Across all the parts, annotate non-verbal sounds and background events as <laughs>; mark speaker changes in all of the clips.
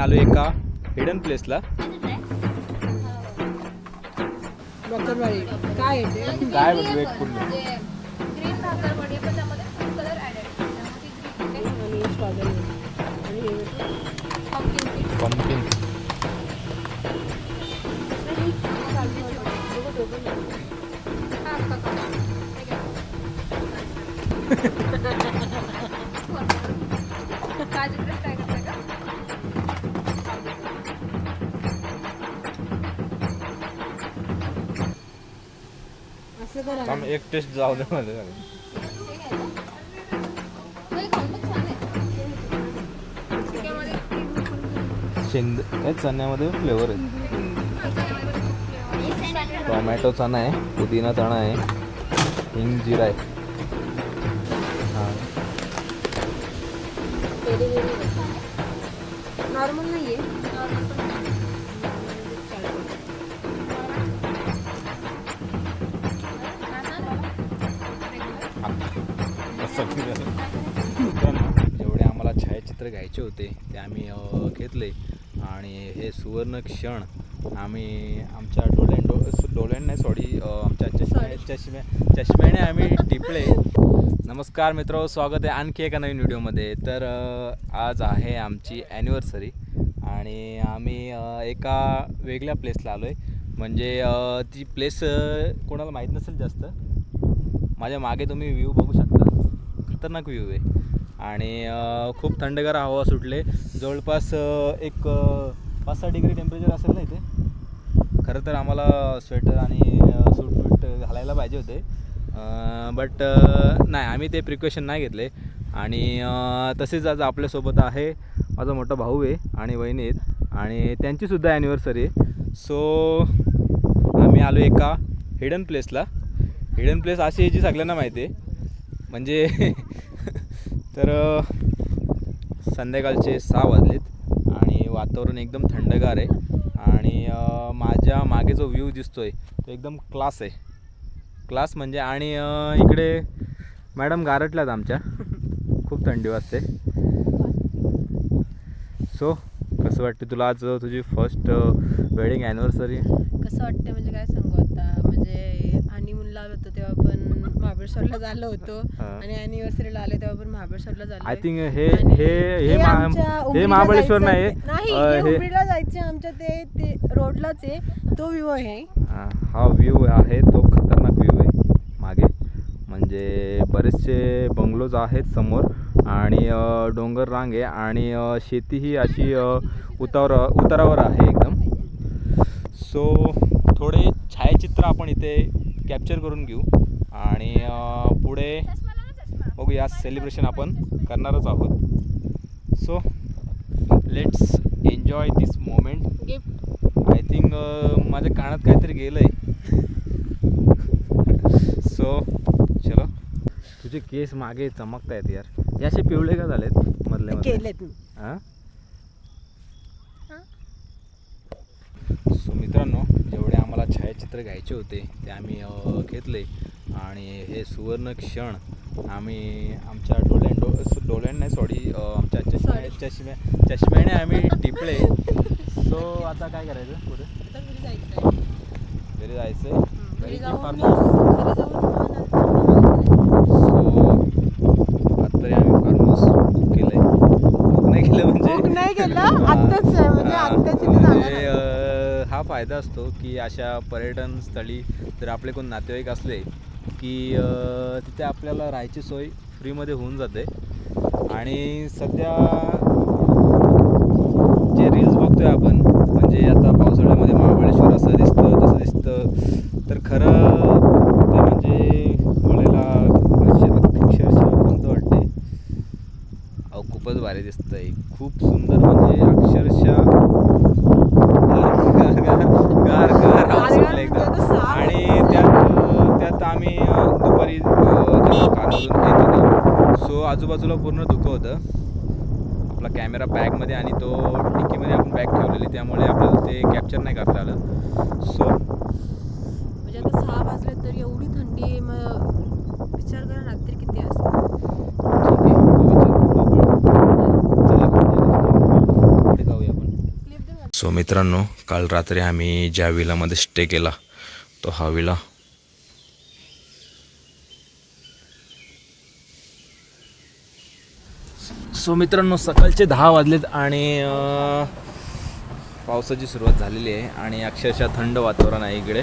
Speaker 1: आलो एका हिडन प्लेसला
Speaker 2: डॉक्टरवाडी काय येते
Speaker 1: काय विवेक पूर्ण?
Speaker 3: ग्रीन <laughs> <laughs>
Speaker 2: असं करा
Speaker 1: थांब एक टेस्ट जाऊ दे मध्ये शेंद काय चण्यामध्ये फ्लेवर आहे. टोमॅटो चणा आहे पुदिना चणा आहे हिंग जिरा आहे. सुवर्ण क्षण आम्ही आमच्या डोळ्यां डो डोळ्यां नाही सॉरी आमच्या चष्म्या चष्म्या चष्म्याने आम्ही टिपले. नमस्कार मित्र स्वागत आहे आणखी एका नवीन व्हिडिओमध्ये. तर आज आहे आमची ॲनिव्हर्सरी आणि आम्ही एका वेगळ्या प्लेसला आलो आहे म्हणजे ती प्लेस कोणाला माहीत नसेल जास्त. माझ्या मागे तुम्ही व्ह्यू बघू शकता. खतरनाक व्ह्यू आहे. आणि खूप थंडगार हवा सुटले. जवळपास एक पाच सहा डिग्री टेम्परेचर असेल ना इथे. खरं तर आम्हाला स्वेटर आणि सूट बूट घालायला पाहिजे होते. बट नाही आम्ही ते प्रिकॉशन नाही घेतले. आणि तसेच आज आपल्यासोबत आहे माझा मोठा भाऊ आहे आणि वहिनी आहेत. आणि त्यांचीसुद्धा ॲनिव्हर्सरी आहे. सो आम्ही आलो एका हिडन प्लेसला हिडन प्लेस अशी आहे जी सगळ्यांना माहिती आहे. म्हणजे <laughs> तर संध्याकाळचे सहा वाजलेत. वातावरण एकदम थंडगार आहे. आणि माझ्या मागे जो व्ह्यू आहे तो एकदम क्लास आहे. क्लास म्हणजे आणि इकडे मॅडम गारटल्यात आमच्या. खूप थंडी वाजते. सो कसं वाटते तुला आज तुझी फर्स्ट वेडिंग ॲनिव्हर्सरी
Speaker 2: कसं वाटते म्हणजे काय सांगू आता? म्हणजे हनीमूनला आलो होतं तेव्हा पण महाबळेश्वरला <laughs> झालं होतं. आणि अॅनिव्हर्सरीला आले तेव्हा पण महाबळेश्वर झालं.
Speaker 1: आय थिंक हे हे हे हे महाबळेश्वर नाही.
Speaker 2: उमरीला जायचे आमच्या ते ते रोडलाच आहे. तो व्ह्यू आहे.
Speaker 1: हा व्ह्यू आहे. तो खतरनाक व्ह्यू आहे. मागे. म्हणजे बरेचसे बंगलोज आहेत समोर आणि डोंगर रांग आहे आणि शेती ही अशी उतावर उतारावर आहे एकदम. सो थोडे छायाचित्र आपण इथे कॅप्चर करून घेऊ. आणि पुढे बघूया सेलिब्रेशन आपण करणारच आहोत. So let's enjoy this moment I think माझ्या कानात काहीतरी गेलंय. सो चलो. तुझे केस मागे चमकता आहेत यार. हे असे पिवळे का झालेत मधले मधले?
Speaker 2: केलेत.
Speaker 1: हां? सो मित्रांनो जेवढे आम्हाला छायाचित्र घ्यायचे होते ते आम्ही घेतले. आणि हे सुवर्ण क्षण आम्ही आमच्या डोळ्यां डो डोळ्यां नाही सॉरी आमच्या चष्म्या. चष्म्या चष्म्याने आम्ही टिपले. सो आता काय करायचं पुढे?
Speaker 2: घरी जायचं
Speaker 1: सो आता तरी आम्ही बुक केलं म्हणजे
Speaker 2: Book नाही केलं, <laughs> आहे, म्हणजे
Speaker 1: म्हणजे,
Speaker 2: आहे.
Speaker 1: हा फायदा असतो की अशा पर्यटन स्थळी जर आपले कोण नातेवाईक असले की तिथे आपल्याला राहायची सोय फ्रीमध्ये होऊन जाते. आणि सध्या जे रील्स बघतोय आपण म्हणजे आता पावसाळ्यामध्ये महाबळेश्वर असं दिसतं तसं दिसतं. तर खरं ते म्हणजे बोलायला अक्षरशः कोणतं वाटते अहो खूपच भारी दिसतंय. खूप सुंदर म्हणजे अक्षरशः गार गार गार गार हवा
Speaker 2: गार
Speaker 1: सुटली एकदम
Speaker 2: म्हणजे आता साप
Speaker 1: आणि त्यात त्यात आम्ही अं, दुपारी अं, जेव्हा कारमधून येत होतो सो आजूबाजूला पूर्ण धुकं होतं. आपला कॅमेरा बॅगमध्ये आणि तो डिक्कीमध्ये आपण बॅग ठेवलेली त्यामुळे आपल्याला ते कॅप्चर नाही करता आलं. सो
Speaker 2: म्हणजे आता सहा वाजले तरी एवढी थंडी आहे मग विचार करा रात्री किती असते
Speaker 1: सो मित्रांनो काल रात्री आम्ही ज्या विलामध्ये स्टे केला तो हा विला सो मित्रांनो सकाळचे दहा वाजलेत आणि पावसाची सुरुवात झालेली आहे आणि अक्षरशः थंड वातावरण आहे इकडे.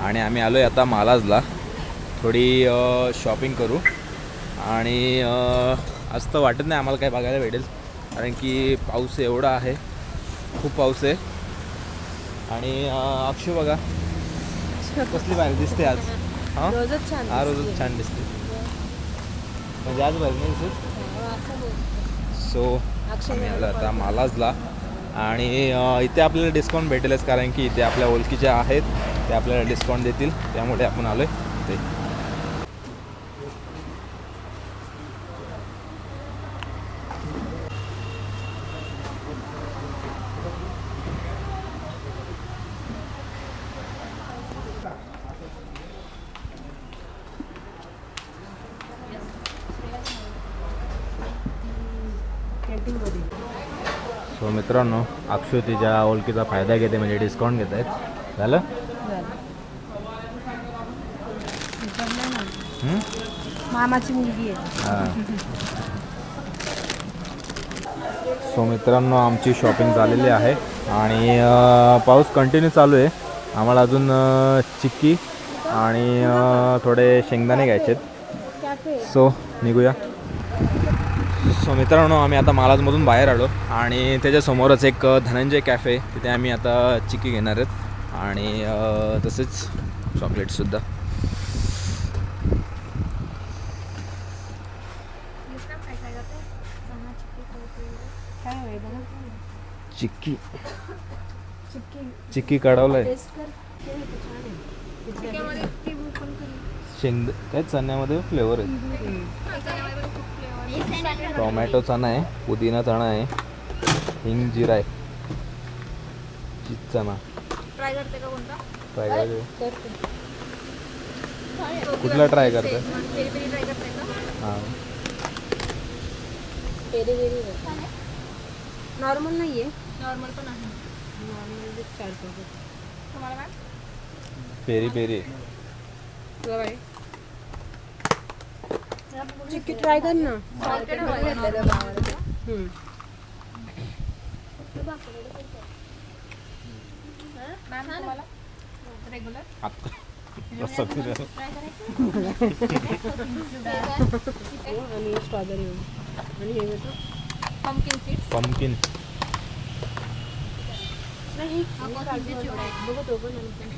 Speaker 1: आणि आम्ही आलो आहे आता मालाजला. थोडी शॉपिंग करू. आणि असं तर वाटत नाही आम्हाला काय बघायला भेटेल. कारण की पाऊस एवढा आहे. खूप पाऊस आहे. आणि अक्षय बघा. कसली भारी दिसते आज? हां? हा रोजच छान दिसते. म्हणजे आज भारी नाही दिसत सो आम्ही आलो आता मालाजला. आणि इथे आपल्याला डिस्काउंट भेटेलच कारण की इथे आपल्या ओळखीच्या आहेत ते आपल्याला डिस्काउंट देतील त्यामुळे आपण आलो आहे ते सो मित्रांनो अक्षय तिच्या ओळखीचा फायदा घेते म्हणजे डिस्काउंट घेत आहेत. झालं?
Speaker 2: मामाची मुलगी आहे.
Speaker 1: सो मित्रांनो आमची शॉपिंग झालेली आहे. आणि पाऊस कंटिन्यू चालू आहे. आम्हाला अजून चिक्की आणि थोडे शेंगदाणे घ्यायचे आहेत सो निघूया. सो मित्रांनो आम्ही आता मालाजमधून बाहेर आलो आणि त्याच्यासमोरच एक धनंजय कॅफे. आहे. तिथे आम्ही आता चिक्की घेणार आहेत. आणि तसेच चॉकलेटसुद्धा
Speaker 2: बघा
Speaker 1: चिक्की. चिक्की काढवलंय. शेंग काय चण्यामध्ये फ्लेवर आहे. टोमॅटो चणा आहे पुदिना चणा आहे हिंग जिरा आहे. चीज चणा.
Speaker 3: ट्राय करते का कोणता?
Speaker 1: ट्राय करायचं कुठला ट्राय
Speaker 3: करते?
Speaker 1: हां.
Speaker 2: पेरी पेरी
Speaker 3: छान आहे
Speaker 2: नॉर्मल नाहीये.
Speaker 3: नॉर्मल पण आहे.
Speaker 2: नॉर्मल चार पॅकेट
Speaker 3: तुम्हाला मॅम
Speaker 1: पेरी पेरी
Speaker 2: तुला काय? चिक्की ट्राय कर ना. आणि स्ट्रॉबेरी आणि हे घेतो
Speaker 3: पंकिन सीड
Speaker 1: पंकिन
Speaker 2: नाही
Speaker 3: हा।
Speaker 2: बघू तो पण आणि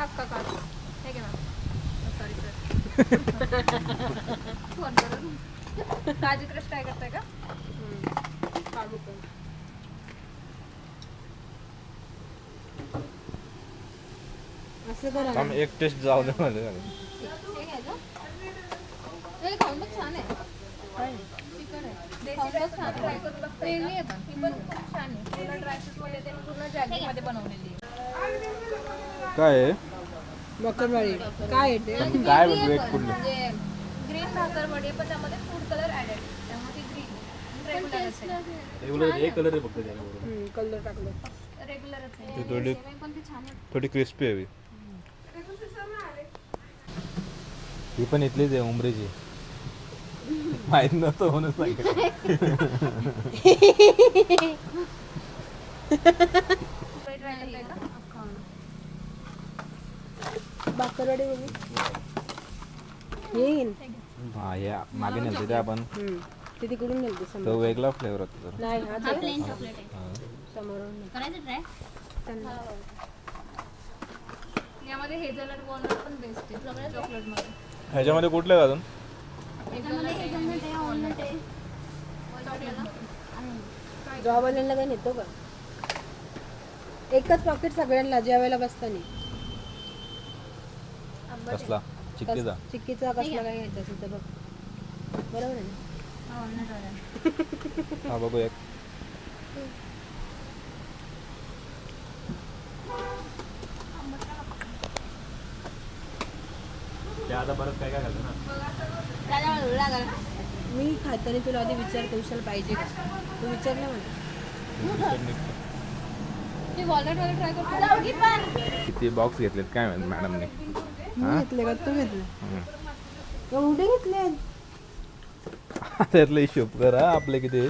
Speaker 3: अक्का काजू हे घे मॅम फोन करून काजू क्रश ट्राय करताय का
Speaker 2: काजू असं
Speaker 1: एक टेस्ट जाऊ दे
Speaker 3: हे घ्यायचं हे खाऊन बघ छान आहे खाऊन बघ छान ट्राय करून बघ वेगळी आहे पण ही पण खूप छान आहे पूर्ण ड्रायफ्रूटमध्ये ते पूर्ण जॅगेमध्ये बनवलेली आहे.
Speaker 1: काय आहे?
Speaker 2: मकरवाडी. काय आहे ते?
Speaker 1: पण काय वेट कुठलं
Speaker 3: म्हणजे ग्रीन भाकरवडी आहे, पण त्यामध्ये फूड कलर ऍडेड त्यामुळे ती ग्रीन रेग्युलर
Speaker 1: रेग्युलर एक कलर आहे फक्त त्याच्याबरोबर
Speaker 2: कलर टाकलं.
Speaker 3: रेग्युलर
Speaker 1: ते
Speaker 3: असेल
Speaker 1: थोडी
Speaker 3: पण ती छान आहे
Speaker 1: थोडी क्रिस्पी हवी ही पण इथलीच आहे उमरेची. माहीत नव्हतं म्हणून सांगितलं. <laughs>
Speaker 3: करताय का?
Speaker 2: बाकरवाडी बघू. येईन.
Speaker 1: हा या मागे नेलते ते आपण.
Speaker 2: हम्म. ते तिकडून
Speaker 1: तो वेगळा फ्लेवर होता तो.
Speaker 2: नाही हा ते
Speaker 3: प्लेन चॉकलेट आहे.
Speaker 1: हा.
Speaker 2: समोरून नाही.
Speaker 3: करायचं ट्राय
Speaker 2: त्यांना.
Speaker 3: यामध्ये हेझलनट वॉलनट पण बेस्ट आहे. चॉकलेटमध्ये.
Speaker 1: ह्याच्यामध्ये कुठले अजून?
Speaker 3: हेझलनट आहे. वॉलनट आहे
Speaker 2: जॉबवाल्यांना काही नेतो का? एकच पॉकेट सगळ्यांना जेवायला बसताना
Speaker 1: कसला? चिक्कीचा?
Speaker 2: कस- चिक्कीचा कसला काय घ्यायचा असेल तर बघ. बरोबर आहे
Speaker 1: हा <laughs> बघू एक आता परत काय काय घालतं ना?
Speaker 2: मी खाताना तुला आधी विचारते विशाल पाहिजे का? तू
Speaker 1: चटणी.
Speaker 3: वॉलनट वाले ट्राय करतो.
Speaker 1: किती बॉक्स घेतलेत काय मॅडमने?
Speaker 2: मी घेतले का? तू घेतले. एवढे घेतले? <laughs>
Speaker 1: त्यातलं हिशोब कर आपले किती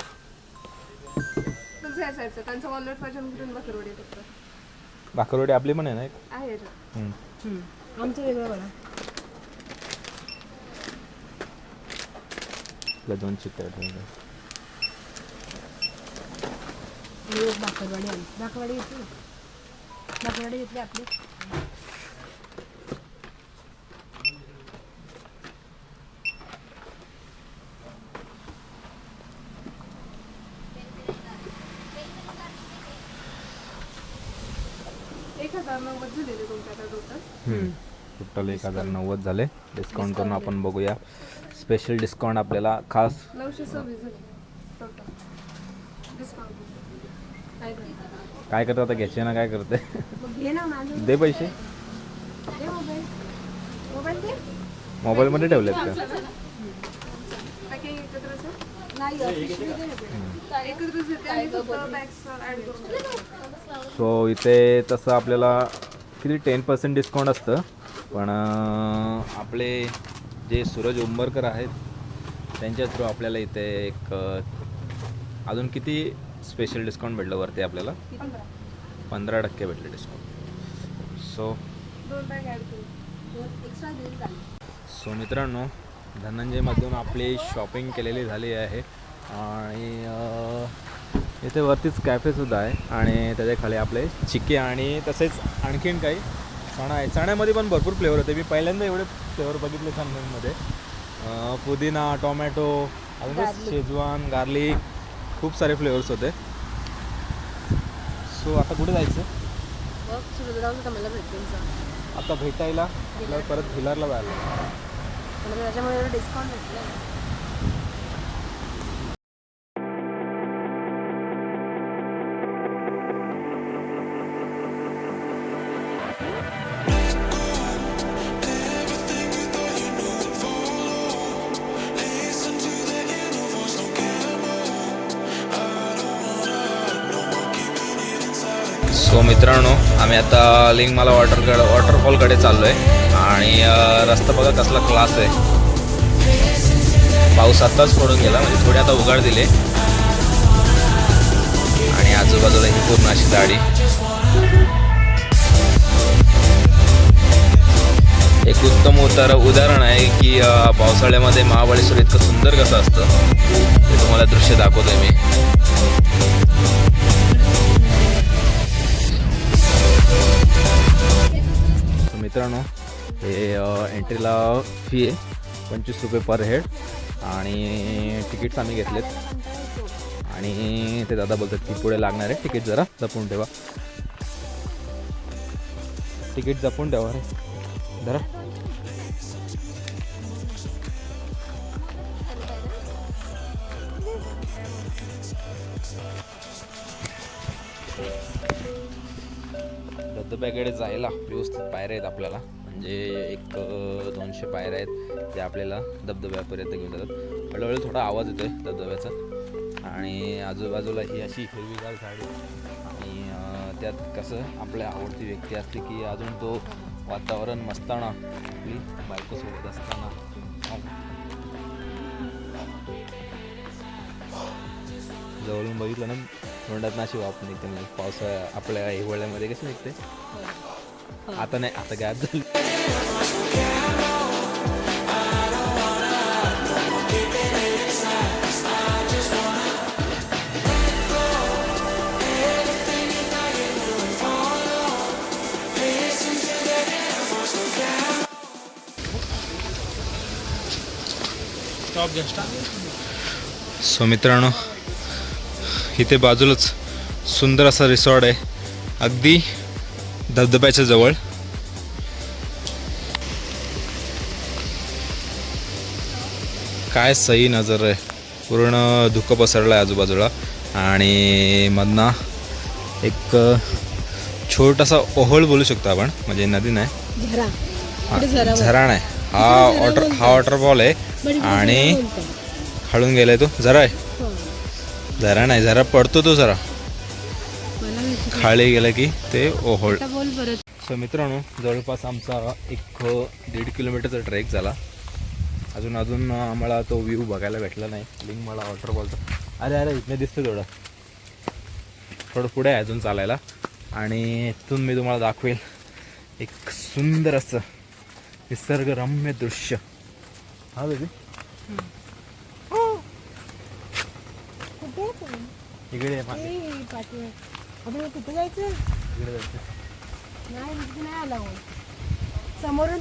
Speaker 2: तुझं त्यांचं वॉलनट पाहिजे कुठून बकरवडी फक्त?
Speaker 1: भाकरवडी आपली पण आहे ना एक?
Speaker 2: आहे.
Speaker 1: हम्म.
Speaker 2: आमचं वेगळं बघा.
Speaker 1: आपल्या दोन
Speaker 2: मी एक भाकरवाडी आली भाकरवाडी घेतली? भाकरवाडी घेतली आपली एक हजार नव्वद झालेले तुमच्या आता टोटल
Speaker 1: एक हजार नव्वद झाले. डिस्काउंट करून आपण बघूया. स्पेशल डिस्काउंट आपल्याला खास
Speaker 2: काय करते?
Speaker 1: आता? घ्यायचे ना काय करते? दे पैसे. मोबाईलमध्ये ठेवलेत का. सो इथे तसं आपल्याला किती टेन पर्सेंट डिस्काउंट असतं. पण आपले जे सूरज उंबरकर आहेत त्यांच्या थ्रू आपल्याला इथे एक अजून किती स्पेशल डिस्काउंट भेटलं वरती आपल्याला? पंधरा टक्के भेटले डिस्काउंट सो सो मित्रांनो धनंजयमधून आपली शॉपिंग केलेली झाली आहे. आणि इथे वरतीच कॅफेसुद्धा आहे आणि त्याच्याखाली आपले चिके आणि तसेच आणखीन काही चणा आहे. चण्यामध्ये पण भरपूर फ्लेवर होते. मी पहिल्यांदा एवढे फ्लेवर बघितले चण्यामध्ये. अ, पुदिना टोमॅटो अजून शेजवान गार्लिक खूप सारे फ्लेवर्स होते. सो आता कुठे जायचं? आता भेटायला परत भिलारला जायला.
Speaker 2: त्याच्यामुळे डिस्काउंट भेटलं
Speaker 1: मी आता आता लिंगमाला वॉटरकडे वॉटरफॉलकडे चाललो आहे आणि रस्ता बघा कसला क्लास आहे. पाऊस आत्ताच पडून गेला म्हणजे थोडे आता उघाड दिले. आणि आजूबाजूला ही पूर्ण अशी दाढी एक उत्तम उतार उदाहरण आहे की पावसाळ्यामध्ये महाबळेश्वर इतकं सुंदर कसं असतं ते तुम्हाला दृश्य दाखवतोय मी. मित्रांनो हे एंट्रीला फी आहे पंचवीस रुपये पर हेड आणि तिकीट्स आम्ही घेतलेत. आणि ते दादा बोलतात की पुढे लागणार आहे तिकीट जरा जपून ठेवा. तिकीट जपून ठेवा रे. जरा. धबधब्याकडे जायला व्यवस्थित पायऱ्या आहेत आपल्याला. म्हणजे एक दोनशे पायऱ्या आहेत त्या आपल्याला धबधब्यापर्यंत घेऊन जातात. हळूहळू थोडा आवाज येतोय धबधब्याचा. आणि आजूबाजूला ही अशी हिरवीगार झाडी आणि त्यात कसं आपल्या आवडती व्यक्ती असते की अजून तो वातावरण मस्ताना आपली बायकोसोबत असताना जवळून बघितलं ना तोंडात अशी वाफ निघते म्हणजे पावसाळ्या आपल्या हिवाळ्यामध्ये कशी निघते? आता नाही आता गॅप झाली. सो मित्रांनो इथे बाजूलाच सुंदर असा रिसॉर्ट आहे. अगदी धबधब्याच्या जवळ. काय सही नजर आहे. पूर्ण धुकं पसरलं आहे आजूबाजूला. आणि मधना एक छोटासा ओहळ बोलू शकतो आपण. म्हणजे नदी नाही.
Speaker 2: झरा.
Speaker 1: नाही. हा वॉटर हा वॉटरफॉल आहे. आणि हळून गेलाय तो. झरा आहे. झरा नाही झरा पडतो तो जरा. खाली गेलं की ते ओहोळ. सो मित्रांनो जवळपास आमचा एक दीड किलोमीटरचा ट्रेक झाला. अजून अजून आम्हाला तो व्ह्यू बघायला भेटला नाही. लिंक मला वॉटरफॉलचा अरे अरे इथनं दिसतं थोडं. थोडं पुढे आहे अजून चालायला. आणि इथून मी तुम्हाला दाखवेल एक सुंदर असं निसर्गरम्य दृश्य. हा बेबी इकडे आहे मागे.
Speaker 2: आपण कुठे जायचं
Speaker 1: इकडे जायचं.
Speaker 2: नाही तिथे नाही आला हो. समोरून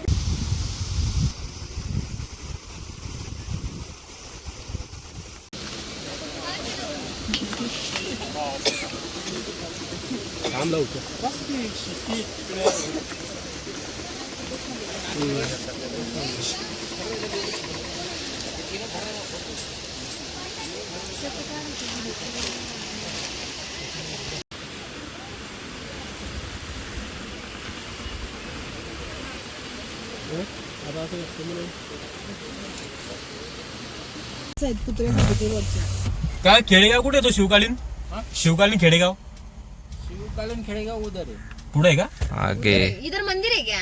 Speaker 1: थांब लवकर
Speaker 2: कुत्र्यासाठी ते वरच्या
Speaker 4: काय खेडेगाव कुठे येतो शिवकालीन? शिवकालीन खेडेगाव?
Speaker 5: शिवकालीन खेड़ेगा उधर है
Speaker 4: पुढे आहे का?
Speaker 1: आगे.
Speaker 3: इधर मंदिर है क्या?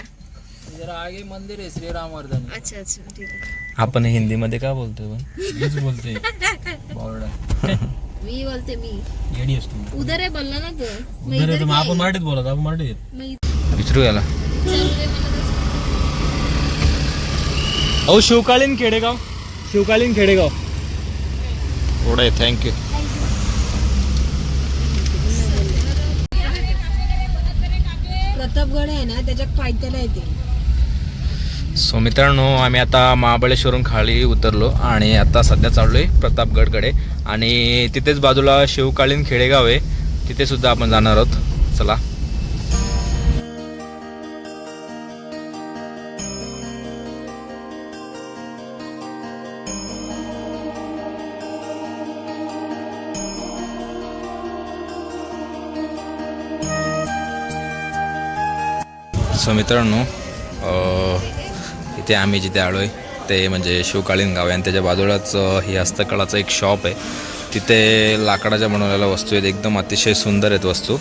Speaker 5: इधर आगे मंदिर है श्री राम वर्धन
Speaker 3: अच्छा अच्छा ठीक है
Speaker 1: आपण हिंदीमध्ये का बोलतोय पण?
Speaker 4: मीच <laughs> <laughs>
Speaker 3: मी बोलते मी.
Speaker 4: येडी असतो
Speaker 3: उधर आहे बोलला ना तू. मग
Speaker 4: उधर आहे तर
Speaker 3: इधर
Speaker 4: मग
Speaker 3: काय?
Speaker 4: आपण मराठीत बोलत आपण मराठीत
Speaker 3: मग
Speaker 1: विचारू याला.
Speaker 3: चालू दे मला तसं.
Speaker 4: अहो शिवकालीन खेडेगाव. शिवकालीन खेडेगाव.
Speaker 1: पुढे थँक्यू
Speaker 2: प्रतापगड आहे ना त्याच्या पायथ्याला येते.
Speaker 1: सो मित्रांनो आम्ही आता महाबळेश्वरून खाली उतरलो आणि आता सध्या चाललो आहे प्रतापगडकडे. आणि तिथेच बाजूला शिवकालीन खेडेगाव आहे. तिथे सुद्धा आपण जाणार आहोत. चला. सो मित्रांनो इथे आम्ही जिथे आलो आहे ते म्हणजे शिवकालीन गाव आहे. आणि त्याच्या बाजूलाच हे ही हस्तकलाचं एक शॉप आहे. तिथे लाकडाच्या बनवलेल्या वस्तू आहेत. एकदम अतिशय सुंदर आहेत वस्तू.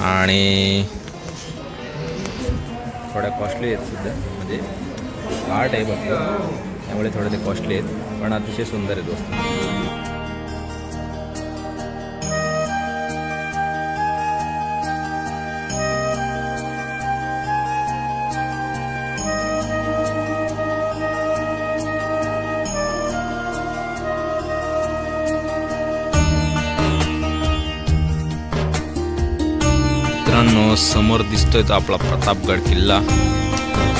Speaker 1: आणि थोड्या कॉस्टली आहेत सुद्धा. म्हणजे आर्ट आहे बघ त्यामुळे थोडे ते कॉस्टली आहेत. पण अतिशय सुंदर आहेत वस्तू. समोर दिसतोय तो आपला प्रतापगड किल्ला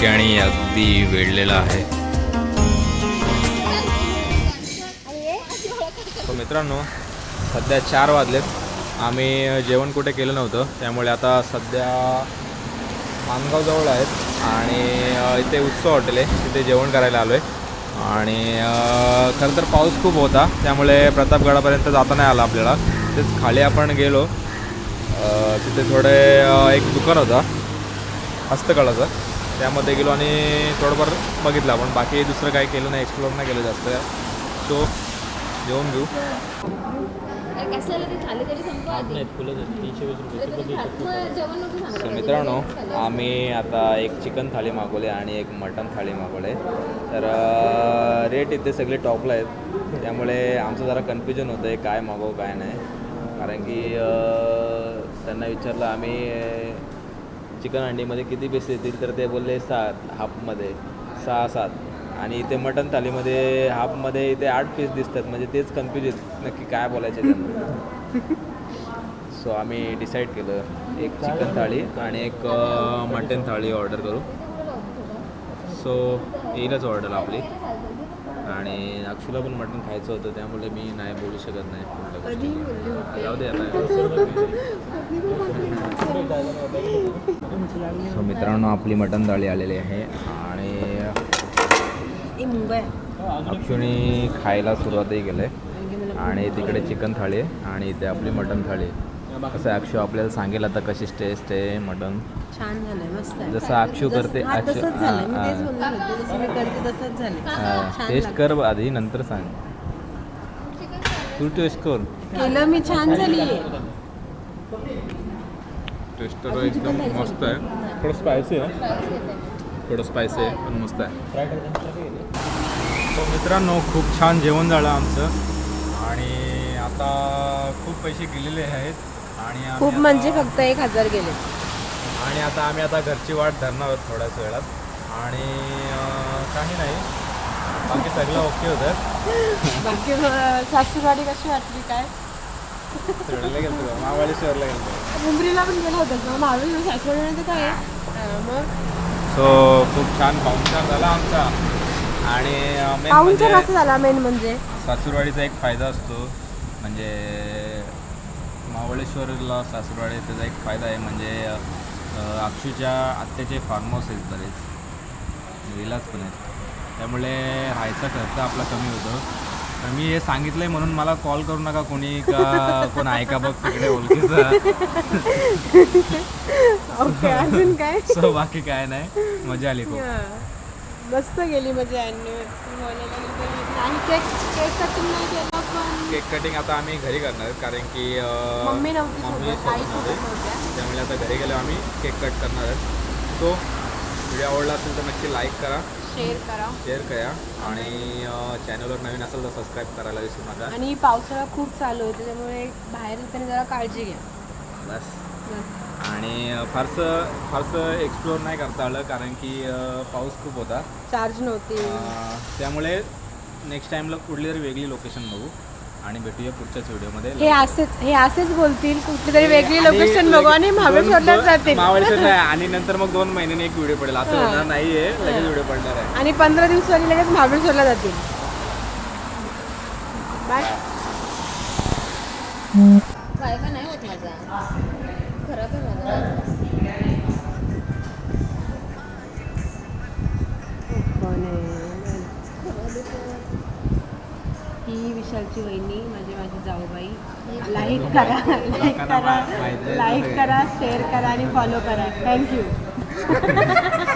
Speaker 1: आणि अगदी वेढलेला आहे. तो मित्रांनो सध्या चार वाजलेत. आम्ही जेवण कुठे केलं नव्हतं त्यामुळे आता सध्या मानगावजवळ आहेत आणि इथे उत्सव हॉटेल आहे तिथे जेवण करायला आलो आहे आणि खरं तर पाऊस खूप होता त्यामुळे प्रतापगडापर्यंत जाता नाही आला आपल्याला. तेच खाली आपण गेलो तिथे थोडे एक दुकान होता हस्तकलाचं. त्यामध्ये गेलो आणि थोडंफार बघितलं आपण. बाकी दुसरं काही केलं नाही एक्सप्लोर नाही केलं जास्त. सो जेवून घेऊ. सो मित्रांनो आम्ही आता एक चिकन थाळी मागवले आणि एक मटन थाळी मागवले. तर रेट इथे सगळे टॉपला आहेत. त्यामुळे आमचं जरा कन्फ्युजन होतं आहे काय मागवू काय नाही. कारण की त्यांना विचारलं आम्ही चिकन अंडीमध्ये किती पीस येतील तर ते बोलले सात हाफमध्ये सहा सात. आणि इथे मटन थालीमध्ये हाफमध्ये इथे आठ पीस दिसतात. म्हणजे तेच कन्फ्युज नक्की काय बोलायचे त्यांना. <laughs> सो आम्ही डिसाईड केलं एक चिकन थाळी आणि एक मटन थाळी ऑर्डर करू. सो येईलच ऑर्डर आपली. आणि अक्षुला पण मटन खायचं होतं त्यामुळे मी नाही बोलू शकत नाही
Speaker 2: होते?
Speaker 1: जाऊ दे आता. सो मित्रांनो आपली मटन थाळी आलेली आहे आणि अक्षुनी खायला सुरुवातही केलं आहे आणि तिकडे चिकन थाळी आहे आणि इथे आपली मटन थाळी आहे. कसं अक्षू आपल्याला सांगेल आता कशी टेस्ट आहे मटन
Speaker 2: छान झालंय मस्त आहे.
Speaker 1: जसं अक्षू करते
Speaker 2: हा,
Speaker 1: अक्षू
Speaker 2: तसंच झालंय. मी तेच
Speaker 1: हां,
Speaker 2: बोलणार होते जसं मी करते तसंच झालंय. छान
Speaker 1: टेस्ट
Speaker 2: लागतं.
Speaker 1: कर आधी नंतर सांग. तू टेस्ट कर.
Speaker 2: केलं मी छान झाली
Speaker 1: टेस्ट तर एकदम मस्त आहे. थोडं स्पायसी आहे थोडं स्पायसी आहे पण मस्त आहे. तो मित्रांनो खूप छान जेवण झालं आमचं. आणि आता खूप पैसे गेलेले आहेत. आणि
Speaker 2: खूप म्हणजे फक्त एक हजार गेले.
Speaker 1: आणि आता आम्ही आता घरची वाट धरणार आहोत थोड्याच वेळात. आणि काही नाही. बाकी सगळं ओके होतं.
Speaker 2: बाकी सासूरवाडी कशी वाटली काय?
Speaker 1: शिर्डीला गेलो महाबळेश्वरला गेलो
Speaker 2: मुंबरीला पण गेला होता सासूरवाडी काय मग?
Speaker 1: सो खूप छान पाहुणचार झाला आमचा. आणि
Speaker 2: पाहुणचार
Speaker 1: म्हणजे
Speaker 2: असं झाला मेन म्हणजे?
Speaker 1: सासूरवाडीचा एक फायदा असतो. म्हणजे महाबळेश्वरला सासूरवाडी त्याचा एक फायदा आहे म्हणजे अक्षूच्या आत्याचे फार्म हाऊस आहेत बरेच. विलास पण आहेत. त्यामुळे राहायचा खर्च आपला कमी होतो. तर मी हे सांगितलं आहे म्हणून मला कॉल करू नका कोणी का <laughs> कोण ऐका बघ तिकडे ओळखीचं. <laughs> <laughs> सो बाकी काय नाही. मजा आली खूप.
Speaker 2: मस्त गेली म्हणजे anniversary केक कटिंग
Speaker 1: आता आम्ही घरी करणार कारण की
Speaker 2: मम्मी नव्हती
Speaker 1: मम्मी
Speaker 2: सोबत आई
Speaker 1: सोबत
Speaker 2: सोबत
Speaker 1: नव्हते.
Speaker 2: नव्हत्या.
Speaker 1: त्यामुळे आता घरी गेलो आम्ही केक कट करणार आहेत सो व्हिडिओ आवडला असेल तर नक्की लाईक करा.
Speaker 2: शेअर करा.
Speaker 1: शेअर करा. आणि चॅनलवर नवीन असेल तर सबस्क्राईब करायला विसरू नका.
Speaker 2: आणि पावसाळा खूप चालू आहे त्याच्यामुळे बाहेर येताना जरा काळजी घ्या.
Speaker 1: बस.
Speaker 2: बस.
Speaker 1: आणि अं, फारसं फारसं एक्सप्लोअर नाही करता आलं कारण की अं, पाऊस खूप होता.
Speaker 2: चार्ज नव्हती.
Speaker 1: अं, त्यामुळे नेक्स्ट टाईमला कुठली तरी वेगळी लोकेशन बघू. आणि भेटूया पुढच्याच व्हिडिओमध्ये
Speaker 2: हे असेच हे असेच बोलतील. कुठली तरी वेगळी लोकेशन बघू आणि महाबळेश्वरला जातील.
Speaker 1: महाबळेश्वर नाही आणि नंतर मग दोन महिन्याने एक व्हिडिओ पडेल. असं. होणार नाहीये. लगेच व्हिडिओ पडणार आहे.
Speaker 2: आणि पंधरा दिवसांनी लगेच महाबळेश्वरला जातील. बाय करा. लाईक करा. लाईक करा. शेअर करा आणि फॉलो करा. थँक्यू <laughs>